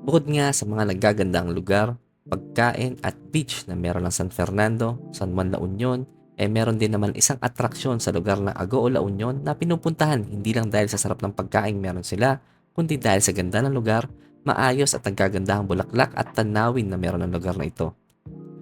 Bukod nga sa mga nagagandang lugar, pagkain at beach na meron ng San Fernando, San Juan La Union, eh meron din naman isang atraksyon sa lugar ng Agoo La Union na pinupuntahan hindi lang dahil sa sarap ng pagkain meron sila, kundi dahil sa ganda ng lugar, maayos at nagagandahang bulaklak at tanawin na meron ng lugar na ito.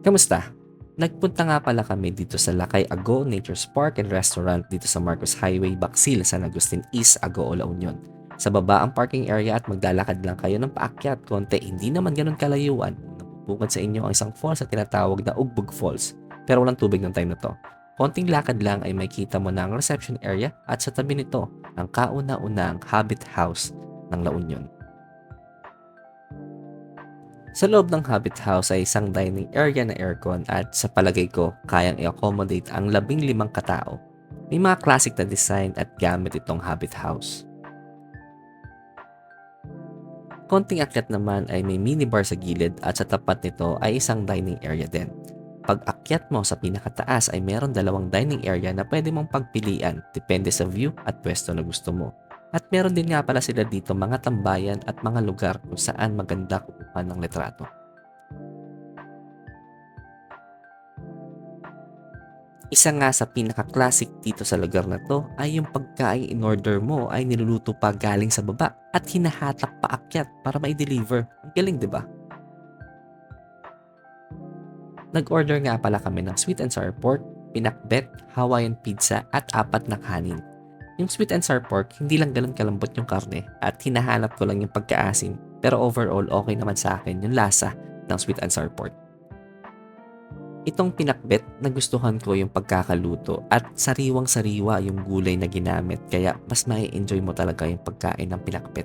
Kamusta? Nagpunta nga pala kami dito sa Lakay Ago Nature's Park and Restaurant dito sa Marcos Highway, Baksil, San Agustin East, Agoo La Union. Sa baba ang parking area at maglalakad lang kayo ng paakyat konti, hindi naman ganun kalayuan. Napupukad sa inyo ang isang falls na tinatawag na Ugbog Falls, pero walang tubig ng time na to. Konting lakad lang ay makita mo na ang reception area at sa tabi nito ang kauna-unang Habit House ng La Union. Sa loob ng Habit House ay isang dining area na aircon at sa palagay ko kayang i-accommodate ang labing limang katao. May mga classic na design at gamit itong Habit House. Konting akyat naman ay may minibar sa gilid at sa tapat nito ay isang dining area din. Pag akyat mo sa pinakataas ay meron dalawang dining area na pwede mong pagpilian depende sa view at pwesto na gusto mo. At meron din nga pala sila dito mga tambayan at mga lugar kung saan maganda kukuha ng litrato. Isa nga sa pinaka-classic dito sa lugar na to ay yung pagkain in order mo ay niluluto pa galing sa baba at hinahatak pa akyat para ma-deliver. Ang galing, di ba? Nag-order nga pala kami ng sweet and sour pork, pinakbet, Hawaiian pizza at apat na kanin. Yung sweet and sour pork, hindi lang ganun kalambot yung karne at hinahanap ko lang yung pagkaasim. Pero overall, okay naman sa akin yung lasa ng sweet and sour pork. Itong pinakbet, nagustuhan ko yung pagkakaluto at sariwang-sariwa yung gulay na ginamit kaya mas mai enjoy mo talaga yung pagkain ng pinakbet.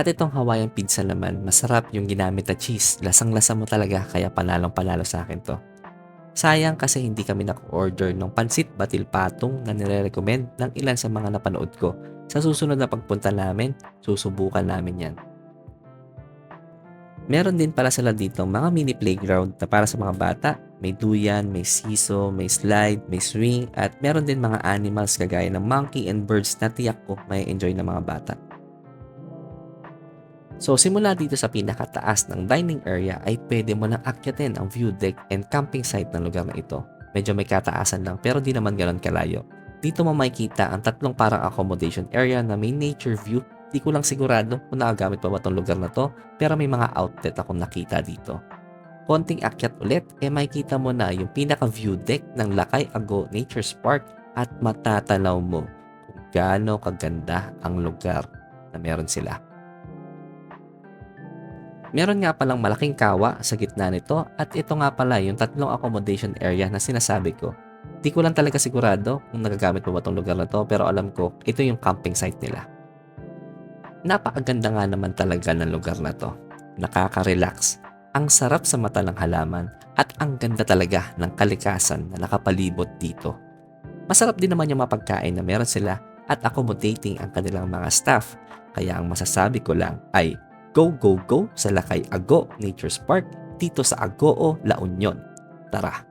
At itong Hawaiian pizza naman, masarap yung ginamit na cheese. Lasang-lasa mo talaga kaya panalong panalo sa akin to. Sayang kasi hindi kami nag-order ng pansit batil patong na nire-recommend ng ilan sa mga napanood ko. Sa susunod na pagpunta namin, susubukan namin yan. Meron din pala sila dito mga mini playground na para sa mga bata. May duyan, may siso, may slide, may swing, at meron din mga animals kagaya ng monkey and birds na tiyak ko may enjoy ng mga bata. So simula dito sa pinakataas ng dining area ay pwede mo nang akyatin ang view deck and camping site ng lugar na ito. Medyo may kataasan lang pero di naman ganoon kalayo. Dito mo makikita ang tatlong parang accommodation area na may nature view. Di ko lang sigurado kung nakagamit pa ba itong lugar na to pero may mga outlet akong nakita dito. Konting akyat ulit, eh makikita mo na yung pinaka-view deck ng Lakay Ago Nature's Park at matatanaw mo kung gaano kaganda ang lugar na meron sila. Meron nga palang malaking kawa sa gitna nito at ito nga pala yung tatlong accommodation area na sinasabi ko. Di ko lang talaga sigurado kung nagagamit mo ba itong lugar na to pero alam ko ito yung camping site nila. Napakaganda nga naman talaga ng lugar na to. Nakaka-relax. Ang sarap sa mata ng halaman at ang ganda talaga ng kalikasan na nakapalibot dito. Masarap din naman yung mapagkain na meron sila at accommodating ang kanilang mga staff. Kaya ang masasabi ko lang ay Go, go, go sa Lakay Ago Nature's Park dito sa Agoo, La Union. Tara!